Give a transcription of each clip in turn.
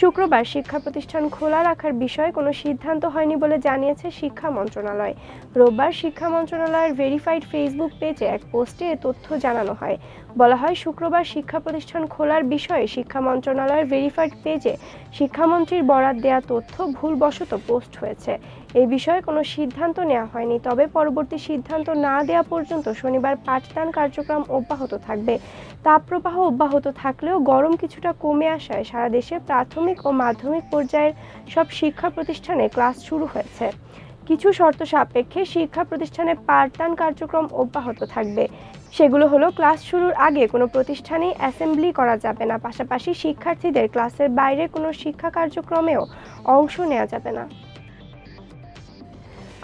শুক্রবার শিক্ষা প্রতিষ্ঠান খোলা রাখার বিষয়ে কোনো সিদ্ধান্ত হয়নি বলে জানিয়েছে শিক্ষা মন্ত্রণালয়। রোববার শিক্ষা মন্ত্রণালয়ের ভেরিফাইড ফেসবুক পেজে এক পোস্টে এ তথ্য জানানো হয়। বলা হয়, শুক্রবার শিক্ষা প্রতিষ্ঠান খোলার বিষয়ে শিক্ষা মন্ত্রণালয়ের ভেরিফাইড পেজে শিক্ষামন্ত্রীর বরাদ দেয়া তথ্য ভুলবশত পোস্ট হয়েছে। এই বিষয়ে কোনো সিদ্ধান্ত নেওয়া হয়নি। তবে পরবর্তী সিদ্ধান্ত না দেওয়া পর্যন্ত শনিবার পাঠদান কার্যক্রম অব্যাহত থাকবে। তাপপ্রবাহ অব্যাহত থাকলেও গরম কিছুটা কমে আসায় সারা দেশে প্রাথমিক ও মাধ্যমিক পর্যায়ের সব শিক্ষা প্রতিষ্ঠানে ক্লাস শুরু হয়েছে। কিছু শর্ত সাপেক্ষে শিক্ষা প্রতিষ্ঠানে পাঠদান কার্যক্রম অব্যাহত থাকবে। সেগুলো হলো, ক্লাস শুরুর আগে কোনো প্রতিষ্ঠানেই অ্যাসেম্বলি করা যাবে না। পাশাপাশি শিক্ষার্থীদের ক্লাসের বাইরে কোনো শিক্ষা কার্যক্রমেও অংশ নেওয়া যাবে না।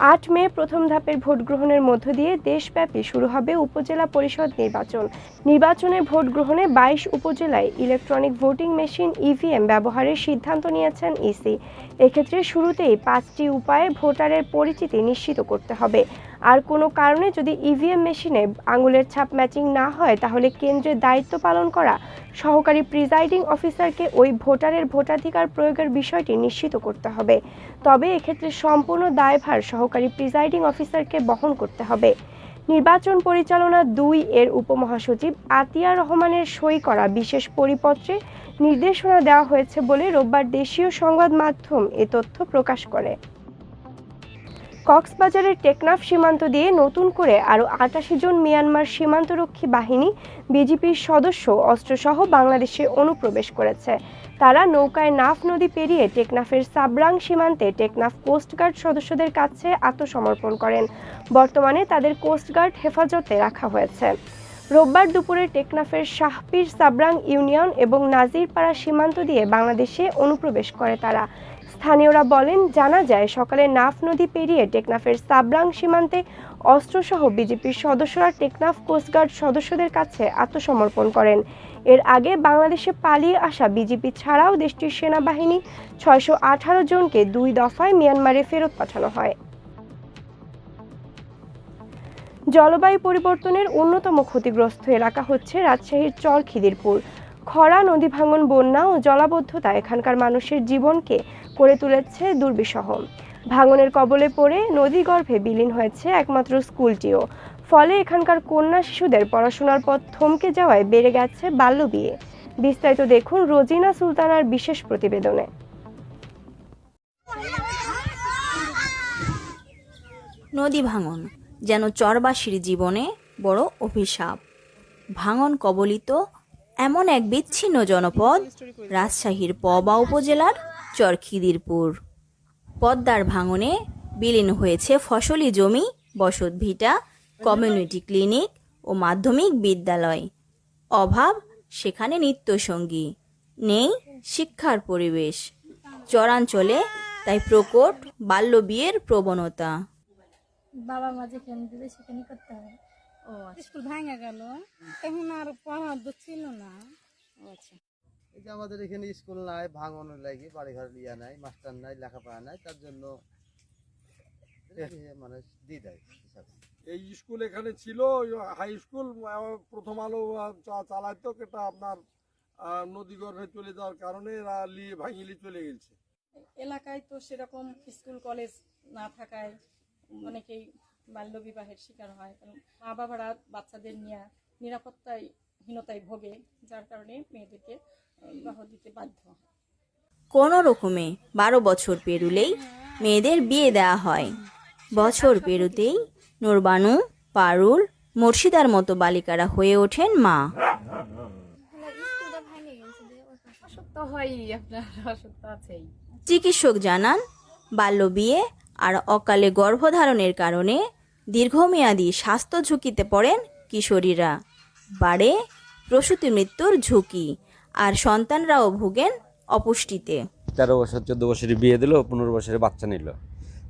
আট মে প্রথম ধাপের ভোট গ্রহণের মধ্য দিয়ে দেশব্যাপী শুরু হবে উপজেলা পরিষদ নির্বাচন। নির্বাচনে ভোট গ্রহণে বাইশ উপজেলায় ইলেকট্রনিক ভোটিং মেশিন ইভিএম ব্যবহারের সিদ্ধান্ত নিয়েছেন ইসি। এক্ষেত্রে শুরুতেই পাঁচটি উপায়ে ভোটারের পরিচিতি নিশ্চিত করতে হবে। আর কোনো কারণে যদি ইভিএম মেশিনে আঙুলের ছাপ ম্যাচিং না হয়, তাহলে কেন্দ্রের দায়িত্ব পালন করা সহকারী প্রিজাইডিং অফিসারকে ওই ভোটারের ভোটাধিকার প্রয়োগের বিষয়টি নিশ্চিত করতে হবে। তবে এক্ষেত্রে সম্পূর্ণ দায়ভার সহকারী প্রিজাইডিং অফিসারকে বহন করতে হবে। নির্বাচন পরিচালনা দুই এর উপমহাসচিব আতিয়া রহমানের সই করা বিশেষ পরিপত্রে নির্দেশনা দেওয়া হয়েছে বলে রোববার দেশীয় সংবাদ মাধ্যম এ তথ্য প্রকাশ করে। কক্সবাজারের টেকনাফ সীমান্ত দিয়ে নতুন করে আরও আটাশি জন মিয়ানমার সীমান্তরক্ষী বাহিনী বিজিপির সদস্য অস্ত্রসহ বাংলাদেশে অনুপ্রবেশ করেছে। তারা নৌকায় নাফ নদী পেরিয়ে টেকনাফের সাবরাং সীমান্তে টেকনাফ কোস্টগার্ড সদস্যদের কাছে আত্মসমর্পণ করেন। বর্তমানে তাদের কোস্টগার্ড হেফাজতে রাখা হয়েছে। রোববার দুপুরে টেকনাফের শাহপীর সাবরাং ইউনিয়ন এবং নাজিরপাড়া সীমান্ত দিয়ে বাংলাদেশে অনুপ্রবেশ করে তারা। স্থানীয়রা বলেন, জানা যায় সকালে নাফ নদী পেরিয়ে টেকনাফের সাবরাং সীমান্তে অস্ত্রসহ বিজেপির সদস্যরা টেকনাফ কোস্টগার্ড সদস্যদের কাছে আত্মসমর্পণ করেন। এর আগে বাংলাদেশে পালিয়ে আসা বিজেপি ছাড়াও দেশটির সেনাবাহিনী ছয়শো আঠারো জনকে দুই দফায় মিয়ানমারে ফেরত পাঠানো হয়। জলবায়ু পরিবর্তনের অন্যতম ক্ষতিগ্রস্ত এলাকা হচ্ছে রাজশাহীর চর খিদিরপুর খরা, নদী ভাঙন, বন্যা ও জলাবদ্ধতা এখানকার মানুষের জীবনকে করে তুলেছে দুর্বিষহ। ভাঙনের কবলে পড়ে নদীগর্ভে বিলীন হয়েছে একমাত্র স্কুলটিও। ফলে এখানকার কন্যা শিশুদের পড়াশোনার পথ থমকে যাওয়ায় বেড়ে গেছে বাল্যবিয়ে বিস্তারিত দেখুন রোজিনা সুলতানার বিশেষ প্রতিবেদনে। নদী ভাঙন, যেন চরবাসীর জীবনে বড় অভিশাপ। ভাঙন কবলিত এমন এক বিচ্ছিন্ন জনপদ, রাজশাহীর পবা উপজেলার চরখিদিরপুর। পদ্মার ভাঙনে বিলীন হয়েছে ফসলি জমি বসত ভিটা কমিউনিটি ক্লিনিক ও মাধ্যমিক বিদ্যালয়। অভাব সেখানে নিত্যসঙ্গী। নেই শিক্ষার পরিবেশ। চরাঞ্চলে তাই প্রকট বাল্যবিয়ের প্রবণতা। বাবা মা যেখানে দিবে সেখানে করতে হবে। ও আচ্ছা। স্কুল ভাঙা গেল এখন আর পড়ার ছিল না। এই যে আমাদের এখানে স্কুল নাই ভাঙন লাগে বাড়ি ঘর ইয়া নাই মাস্টার নাই লেখাপড়া নাই তার জন্য মানে দিয়ে দেয় এই স্কুল এখানে ছিল হাই স্কুল প্রথম আলো চালাইতো এটা আপনার নদী গর্ভে চলে যাওয়ার কারণে এরা লিয়ে ভাঙিলি চলে গেছে। এলাকায় তো সেরকম স্কুল কলেজ না থাকায় অনেকেই বাল্য বিবাহের শিকার হয় কারণ মা বাবারা বাচ্চাদের নিয়ে নিরাপত্তায় হীনতায় ভোগে যার কারণে মেয়েদেরকে বিবাহ দিতে বাধ্য। কোনো রকমে বারো বছর পেরুলেই মেয়েদের বিয়ে দেওয়া হয়। বছর পেরুতেই নোরবানু পারুল মুর্শিদার মতো বালিকারা হয়ে ওঠেন মা। চিকিৎসক জানান বাল্য বিয়ে আর অকালে গর্ভধারণের কারণে দীর্ঘমেয়াদী স্বাস্থ্য ঝুঁকিতে পড়েন কিশোরীরা। বাড়ে প্রসূতি মৃত্যুর ঝুঁকি। আর সন্তানরাও ভুগেন অপুষ্টিতে। তেরো বছর চোদ্দ বছরে বিয়ে দিল পনেরো বছরে বাচ্চা নিল।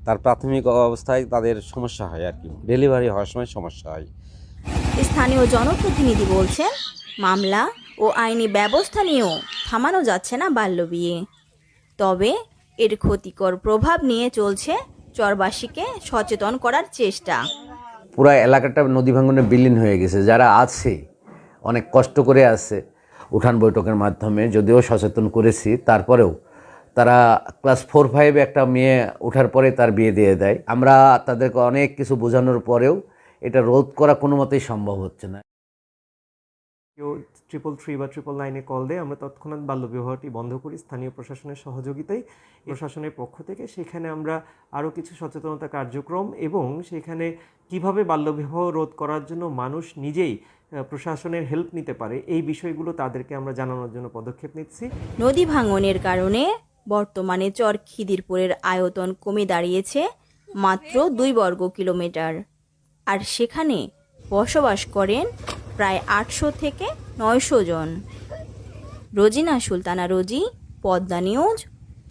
তার প্রাথমিক অবস্থায় তাদের সমস্যা হয় আর কি। ডেলিভারি হওয়ার সময় সমস্যা হয়। স্থানীয় জনপ্রতিনিধি বলছেন মামলা ও আইনি ব্যবস্থা নিয়েও থামানো যাচ্ছে না বাল্যবিয়ে তবে এর ক্ষতিকর প্রভাব নিয়ে চলছে চরবাসীকে সচেতন করার চেষ্টা। পুরা এলাকাটা নদী ভাঙনে বিলীন হয়ে গেছে। যারা আছে অনেক কষ্ট করে আছে। উঠান বৈঠকের মাধ্যমে যদিও সচেতন করেছি, তারপরেও তারা ক্লাস ফোর ফাইভে একটা মেয়ে ওঠার পরে তার বিয়ে দিয়ে দেয়। আমরা তাদেরকে অনেক কিছু বোঝানোর পরেও এটা রোধ করা কোনো মতেই সম্ভব হচ্ছে না। কেউ ট্রিপল থ্রি বা ট্রিপল নাইনে কল দেয়, আমরা তৎক্ষণাৎ বাল্যবিবাহটি বন্ধ করি স্থানীয় প্রশাসনের সহযোগিতায়। প্রশাসনের পক্ষ থেকে সেখানে আমরা আরও কিছু সচেতনতা কার্যক্রম এবং সেখানে কীভাবে বাল্যবিবাহ রোধ করার জন্য মানুষ নিজেই প্রশাসনের হেল্প নিতে পারে, এই বিষয়গুলো তাদেরকে আমরা জানানোর জন্য পদক্ষেপ নিচ্ছি। নদী ভাঙনের কারণে বর্তমানে চর খিদিরপুরের আয়তন কমে দাঁড়িয়েছে মাত্র দুই বর্গ কিলোমিটার। আর সেখানে বসবাস করেন প্রায় আটশো থেকে নয়শো জন। রোজিনা সুলতানা রোজি, পদ্মা নিউজ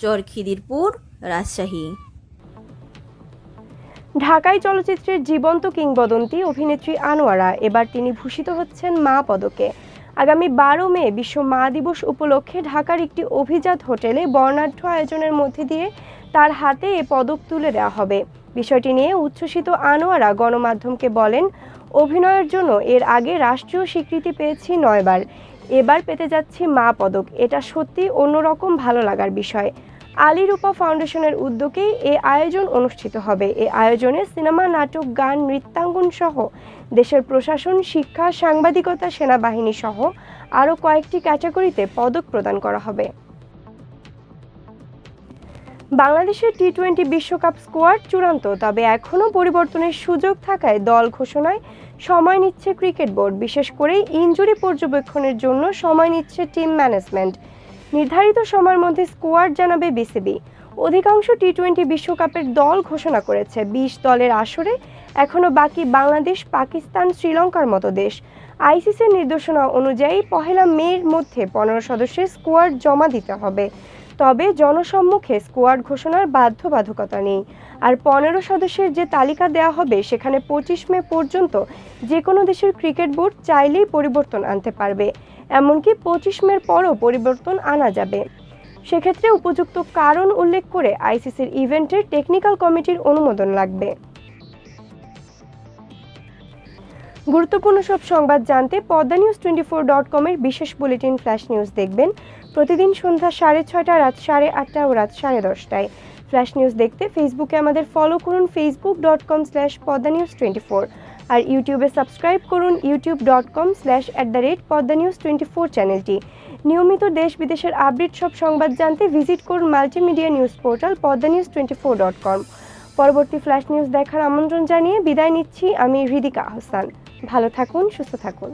চরখিদিরপুর রাজশাহী। ঢাকাই চলচ্চিত্রের জীবন্ত কিংবদন্তি অভিনেত্রী আনোয়ারা এবার তিনি ভূষিত হচ্ছেন মা পদকে। আগামী বারো মে বিশ্ব মা দিবস উপলক্ষে ঢাকার একটি অভিজাত হোটেলে বর্ণাঢ্য আয়োজনের মধ্যে দিয়ে তার হাতে এ পদক তুলে দেওয়া হবে। বিষয়টি নিয়ে উচ্ছ্বসিত আনোয়ারা গণমাধ্যমকে বলেন অভিনয়ের জন্য এর আগে রাষ্ট্রীয় স্বীকৃতি পেয়েছি নয়বার। এবার পেতে যাচ্ছি মা পদক। এটা সত্যি অন্যরকম ভালো লাগার বিষয়। আলী রূপা ফাউন্ডেশনের উদ্যোগেই এ আয়োজন অনুষ্ঠিত হবে। এ আয়োজনে সিনেমা, নাটক, গান, নৃত্যাঙ্গন সহ দেশের প্রশাসন, শিক্ষা, সাংবাদিকতা, সেনাবাহিনী সহ আরও কয়েকটি ক্যাটাগরিতে পদক প্রদান করা হবে। বাংলাদেশের টি টোয়েন্টি বিশ্বকাপ স্কোয়াড চূড়ান্ত, তবে এখনও পরিবর্তনের সুযোগ থাকায় দল ঘোষণায় সময় নিচ্ছে ক্রিকেট বোর্ড, বিশেষ করে ইনজুরি পর্যবেক্ষণের জন্য সময় নিচ্ছে টিম ম্যানেজমেন্ট। নির্ধারিত সময়ের মধ্যে স্কোয়াড জানাবে বিসিবি। অধিকাংশ টি টোয়েন্টি বিশ্বকাপের দল ঘোষণা করেছে, বিশ দলের আসরে এখনও বাকি বাংলাদেশ, পাকিস্তান, শ্রীলঙ্কার মতো দেশ। আইসিসির নির্দেশনা অনুযায়ী পহেলা মের মধ্যে পনেরো সদস্যের স্কোয়াড জমা দিতে হবে। তবে জনসম্মুখে স্কোয়াড ঘোষণার বাধ্যবাধকতা নেই। আর পনেরো সদস্যের যে তালিকা দেওয়া হবে, সেখানে পঁচিশ মে পর্যন্ত যে কোনো দেশের ক্রিকেট বোর্ড চাইলেই পরিবর্তন আনতে পারবে। এমনকি পঁচিশ মের পরও পরিবর্তন আনা যাবে। সেক্ষেত্রে উপযুক্ত কারণ উল্লেখ করে আইসিসির ইভেন্টের টেকনিক্যাল কমিটির অনুমোদন লাগবে। গুরুত্বপূর্ণ সব সংবাদ জানতে Padma news twenty four dot কমের বিশেষ বুলেটিন ফ্ল্যাশ নিউজ দেখবেন। প্রতিদিন সন্ধ্যা সাড়ে ছয়টা, রাত সাড়ে আটটা ও রাত সাড়ে দশটায়। ফ্ল্যাশ নিউজ দেখতে ফেসবুকে আমাদের ফলো করুন Facebook dot com slash Padma news twenty four আর ইউটিউবে সাবস্ক্রাইব করুন YouTube dot com slash at the rate Padma news twenty four চ্যানেলটি নিয়মিত দেশ বিদেশের আপডেট সব সংবাদ জানতে ভিজিট করুন multimedia news portal Padma news twenty four dot com পরবর্তী ফ্ল্যাশ নিউজ দেখার আমন্ত্রণ জানিয়ে বিদায় নিচ্ছি, আমি হৃদিকা আহসান। ভালো থাকুন, সুস্থ থাকুন।